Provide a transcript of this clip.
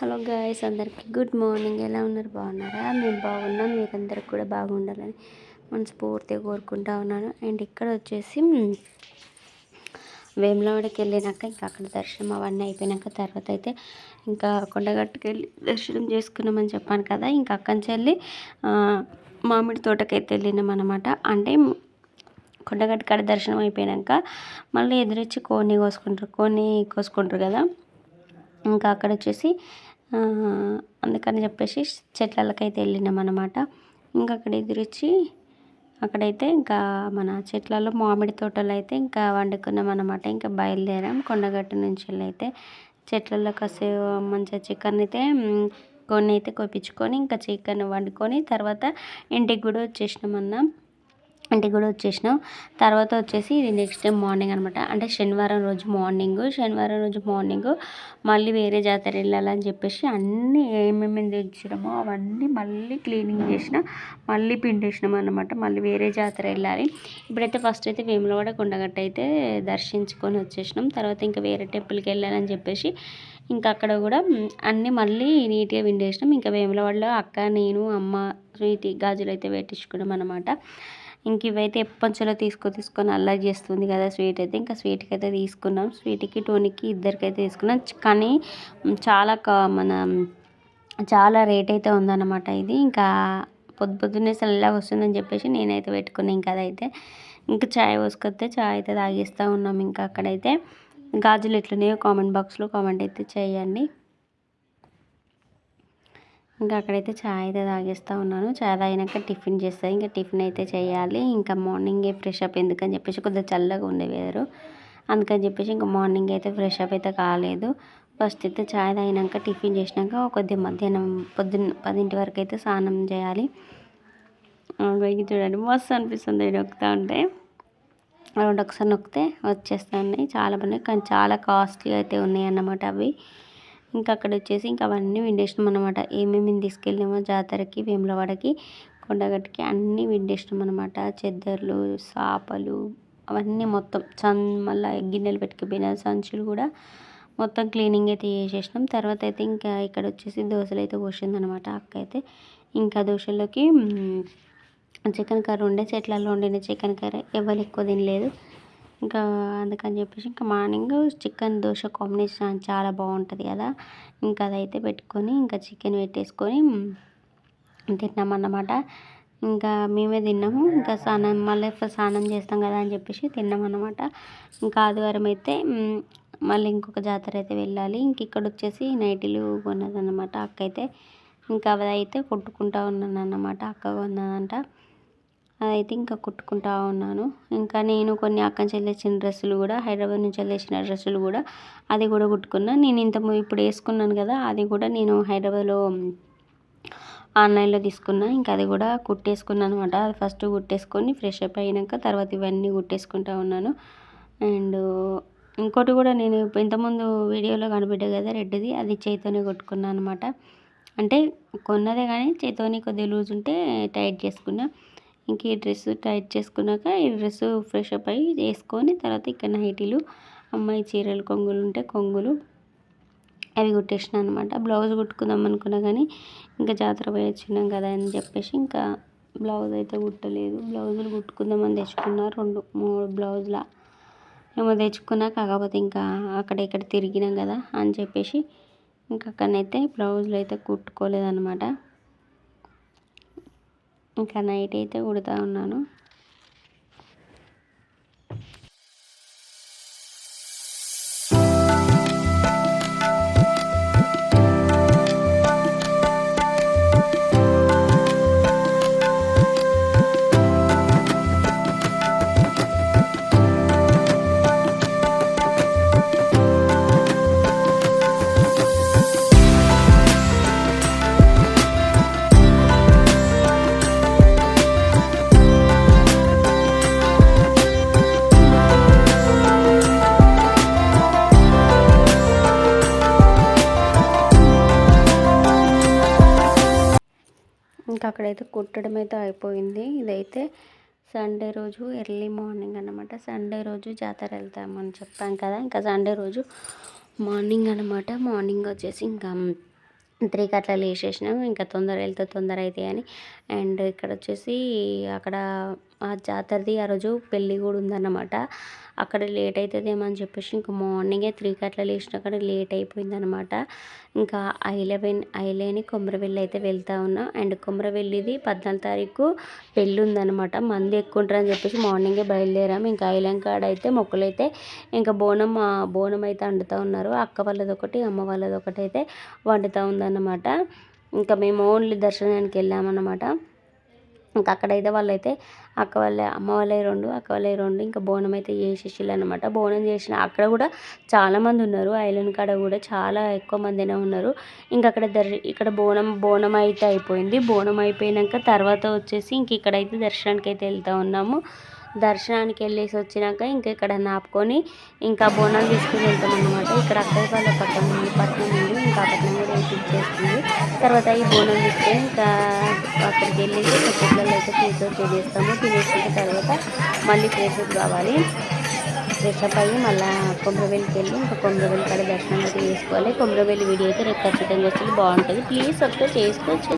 Hello guys అందరికీ good morning. ఎలా ఉన్నారు? బాగున్నారా? మేము బాగున్నాం. మీరందరూ కూడా బాగుండాలని మనస్ఫూర్తిగా కోరుకుంటా ఉన్నాను. అండ్ ఇక్కడ వచ్చేసి వేములవాడకి వెళ్ళినాక ఇంకా అక్కడ దర్శనం అవన్నీ అయిపోయినాక తర్వాత అయితే ఇంకా కొండగట్టుకు వెళ్ళి దర్శనం చేసుకున్నామని చెప్పాను కదా. ఇంకా అక్కడి నుంచి వెళ్ళి మామిడి తోటకైతే వెళ్ళినాం అనమాట అంటే కొండగట్టు కాడ దర్శనం అయిపోయాక మళ్ళీ ఎదురొచ్చి కోని కోసుకుంటారు. కోని కోసుకుంటారు కదా. ఇంకా అక్కడ వచ్చేసి అందుకని చెప్పేసి చెట్లకైతే వెళ్ళినాం అనమాట ఇంకా అక్కడ ఎదురొచ్చి అక్కడైతే ఇంకా మన చెట్లలో మామిడి తోటలు అయితే ఇంకా వండుకున్నాం అనమాట ఇంకా బయలుదేరాం కొండగట్టు నుంచి వెళ్ళి అయితే చెట్లలో కాసేపు మంచిగా చికెన్ అయితే కొన్ని అయితే కోపించుకొని ఇంకా చికెన్ వండుకొని తర్వాత ఇంటికి కూడా వచ్చేసినామన్నా. ఇంటికి కూడా వచ్చేసినాం. తర్వాత వచ్చేసి ఇది నెక్స్ట్ డే మార్నింగ్ అనమాట అంటే శనివారం రోజు మార్నింగ్ శనివారం రోజు మార్నింగ్ మళ్ళీ వేరే జాతర వెళ్ళాలని చెప్పేసి అన్నీ ఏమేమి తెచ్చినామో అవన్నీ మళ్ళీ క్లీనింగ్ చేసిన. మళ్ళీ పిండేసినాం అనమాట మళ్ళీ వేరే జాతర వెళ్ళాలి. ఇప్పుడైతే ఫస్ట్ అయితే వేములవాడ కొండగట్ట అయితే దర్శించుకొని వచ్చేసినాం. తర్వాత ఇంకా వేరే టెంపుల్కి వెళ్ళాలని చెప్పేసి ఇంకా అక్కడ కూడా అన్నీ మళ్ళీ నీట్గా పిండేసినాం. ఇంకా వేములవాడలో అక్క నేను అమ్మ స్వీటి గాజులు అయితే పెట్టించుకున్నాం అనమాట ఇంక ఇవైతే ఎప్పంచలో తీసుకో తీసుకొని అల్లరి చేస్తుంది కదా స్వీట్ అయితే. ఇంకా స్వీట్కి అయితే తీసుకున్నాం. స్వీట్కి టోనీకి ఇద్దరికైతే తీసుకున్నాం. కానీ చాలా మన చాలా రేట్ అయితే ఉందన్నమాట ఇది. ఇంకా పొద్దు పొద్దున్నే చల్లగా వస్తుందని చెప్పేసి నేనైతే పెట్టుకున్నాను ఇంకా అదైతే. ఇంకా చాయ్ పోసుకొస్తే చాయ్ అయితే తాగేస్తూ ఉన్నాం ఇంకా అక్కడైతే. గాజులు ఎట్లున్నాయో కామెంట్ బాక్స్లో కామెంట్ అయితే చేయండి. ఇంకా అక్కడైతే చాయ్ అయితే తాగేస్తూ ఉన్నాను. చాయ్ తాగినాక టిఫిన్ చేస్తాను ఇంకా టిఫిన్ అయితే చేయాలి. ఇంకా మార్నింగే ఫ్రెష్ అప్ ఎందుకని చెప్పేసి కొద్దిగా చల్లగా ఉండే వెదరు అందుకని చెప్పేసి ఇంకా మార్నింగ్ అయితే ఫ్రెష్ అప్ అయితే కాలేదు. ఫస్ట్ అయితే చాయ్ తాగినాక టిఫిన్ చేసినాక కొద్దిగా మధ్యాహ్నం పొద్దున్న పదింటి వరకు అయితే స్నానం చేయాలి. పైకి చూడండి. మస్తు అనిపిస్తుంది నొక్కుతూ ఉంటే. రెండు ఒకసారి నొక్కితే వచ్చేస్తాయి చాలా బాగున్నాయి. కానీ చాలా కాస్ట్లీ అయితే ఉన్నాయి అన్నమాట అవి. ఇంకా అక్కడ వచ్చేసి ఇంకా అవన్నీ విండేసినాం అనమాట ఏమేమి తీసుకెళ్ళినామో జాతరకి వేములవాడకి కొండగట్టుకి అన్నీ విండేసినాం అనమాట చెద్దర్లు సాపలు అవన్నీ మొత్తం చన్ మళ్ళీ గిన్నెలు పెట్టుకుపోయిన సంచులు కూడా మొత్తం క్లీనింగ్ అయితే చేసేసినాం. తర్వాత అయితే ఇంకా ఇక్కడ వచ్చేసి దోశలు అయితే పోసిందనమాట అక్క అయితే ఇంకా దోశల్లోకి చికెన్ కర్రీ ఉండే చెట్లలో వండిన చికెన్ కర్రీ ఎవరు ఎక్కువ తినలేదు. ఇంకా అందుకని చెప్పేసి ఇంకా మార్నింగ్ చికెన్ దోశ కాంబినేషన్ చాలా బాగుంటుంది కదా. ఇంకా అదైతే పెట్టుకొని ఇంకా చికెన్ పెట్టేసుకొని తిన్నామన్నమాట. ఇంకా మేమే తిన్నాము. ఇంకా స్నానం మళ్ళీ స్నానం చేస్తాం కదా అని చెప్పేసి తిన్నామన్నమాట. ఇంకా ఆదివారం అయితే మళ్ళీ ఇంకొక జాతర అయితే వెళ్ళాలి. ఇంక ఇక్కడ వచ్చేసి నైటీలు కొన్నదన్నమాట అక్క అయితే ఇంకా అవి అయితే కొట్టుకుంటా ఉన్నాను అన్నమాట అక్క కొన్నదంట. అదైతే ఇంకా కుట్టుకుంటా ఉన్నాను. ఇంకా నేను కొన్ని అక్కడి నుంచి వెళ్ళేసిన డ్రెస్సులు కూడా హైదరాబాద్ నుంచి వెళ్ళేసిన డ్రెస్సులు కూడా అది కూడా కుట్టుకున్నా. నేను ఇంత ఇప్పుడు వేసుకున్నాను కదా అది కూడా నేను హైదరాబాద్లో ఆన్లైన్లో తీసుకున్నా. ఇంకా అది కూడా కుట్టేసుకున్నాను అనమాట అది ఫస్ట్ కుట్టేసుకొని ఫ్రెష్ అప్ అయినాక తర్వాత ఇవన్నీ కుట్టేసుకుంటా ఉన్నాను. అండ్ ఇంకోటి కూడా నేను ఇంతకుముందు వీడియోలో కనిపెట్టా కదా రెడ్డిది అది చేతితోనే కొట్టుకున్నాను అనమాట అంటే కొన్నదే కానీ చేతితోని కొద్దిగా లూజ్ ఉంటే టైట్ చేసుకున్నా. ఇంక ఈ డ్రెస్ టైట్ చేసుకున్నాక ఈ డ్రెస్ ఫ్రెష్ అప్ అయ్యి వేసుకొని తర్వాత ఇక్కడ నైటీలు అమ్మాయి చీరలు కొంగులు ఉంటే కొంగులు అవి కుట్టేసిన అనమాట బ్లౌజ్ కుట్టుకుందాం అనుకున్నా కానీ ఇంకా జాతర పోయి వచ్చినాం కదా అని చెప్పేసి ఇంకా బ్లౌజ్ అయితే కుట్టలేదు. బ్లౌజులు కుట్టుకుందామని తెచ్చుకున్నా రెండు మూడు బ్లౌజుల ఏమో తెచ్చుకున్నా కాకపోతే ఇంకా అక్కడ ఇక్కడ తిరిగినాం కదా అని చెప్పేసి ఇంకా అక్కడనైతే బ్లౌజులు అయితే కుట్టుకోలేదన్నమాట. ఇంకా నైట్ అయితే కుడుతూ ఉన్నాను. ఇంకా అక్కడైతే కుట్టడం అయితే అయిపోయింది. ఇదైతే సండే రోజు ఎర్లీ మార్నింగ్ అనమాట సండే రోజు జాతర వెళ్తామని చెప్పాం కదా. ఇంకా సండే రోజు మార్నింగ్ అనమాట మార్నింగ్ వచ్చేసి ఇంకా త్రీకి అట్లా లేచేసినాం ఇంకా తొందర వెళ్తే తొందర అవుతాయి అని అండ్ ఇక్కడ వచ్చేసి అక్కడ ఆ జాతరది ఆ రోజు పెళ్ళి కూడా ఉందన్నమాట. అక్కడ లేట్ అవుతుందేమో అని చెప్పేసి ఇంకా మార్నింగే త్రీకి అట్లా లేచిన అక్కడ లేట్ అయిపోయిందనమాట ఇంకా ఐలెవెన్ ఐలేని కొమరవెల్లి అయితే వెళ్తా ఉన్నా. అండ్ కొమరవెల్లిది పద్నాలుగు తారీఖు పెళ్ళి ఉందనమాట మంది ఎక్కువ ఉంటారని చెప్పేసి మార్నింగే బయలుదేరాము ఇంకా ఐలం కాడ అయితే మొక్కలైతే అయితే ఇంకా బోనం బోనం అయితే వండుతూ ఉన్నారు. అక్క వాళ్ళది ఒకటి అమ్మ వాళ్ళది ఒకటి అయితే వండుతూ ఉందన్నమాట. ఇంకా మేము ఓన్లీ దర్శనానికి వెళ్ళామన్నమాట. ఇంకా అక్కడైతే వాళ్ళైతే అక్క వాళ్ళ అమ్మ వాళ్ళ రెండు అక్క వాళ్ళవి రెండు ఇంకా బోనం అయితే చేసేసిళ్ళు అనమాట బోనం చేసిన అక్కడ కూడా చాలామంది ఉన్నారు. ఐలాండ్ కాడ కూడా చాలా ఎక్కువ మందినే ఉన్నారు. ఇంకా అక్కడ దర్ ఇక్కడ బోనం బోనం అయితే అయిపోయింది. బోనం అయిపోయినాక తర్వాత వచ్చేసి ఇంక ఇక్కడైతే దర్శనానికి అయితే వెళ్తూ ఉన్నాము. దర్శనానికి వెళ్ళేసి వచ్చినాక ఇంకా ఇక్కడ నాపుకొని ఇంకా బోనాలు తీసుకుని వెళ్తాం అనమాట ఇక్కడ అక్కడ వాళ్ళ పట్టణం ఉంది. ఉంది ఇంకా కూడా చేస్తుంది తర్వాత ఈ బోనం ఇస్తే ఇంకా అక్కడికి వెళ్ళేసి పిల్లలు అయితే ఫ్రెష్ తినేస్తాము చేస్తాము తినేసిన తర్వాత మళ్ళీ ఫ్రెష్ అప్ కావాలి. ఫ్రెష్ అప్ అయ్యి మళ్ళీ కొమరవెల్లికి వెళ్ళి ఇంకా కొమరవెల్లి కాడ దర్శనం అయితే చేసుకోవాలి. కొమరవెల్లి వీడియో అయితే రేపు ఖచ్చితంగా వస్తుంది. బాగుంటుంది. ప్లీజ్ సబ్స్క్రైబ్ చేసుకోవచ్చు.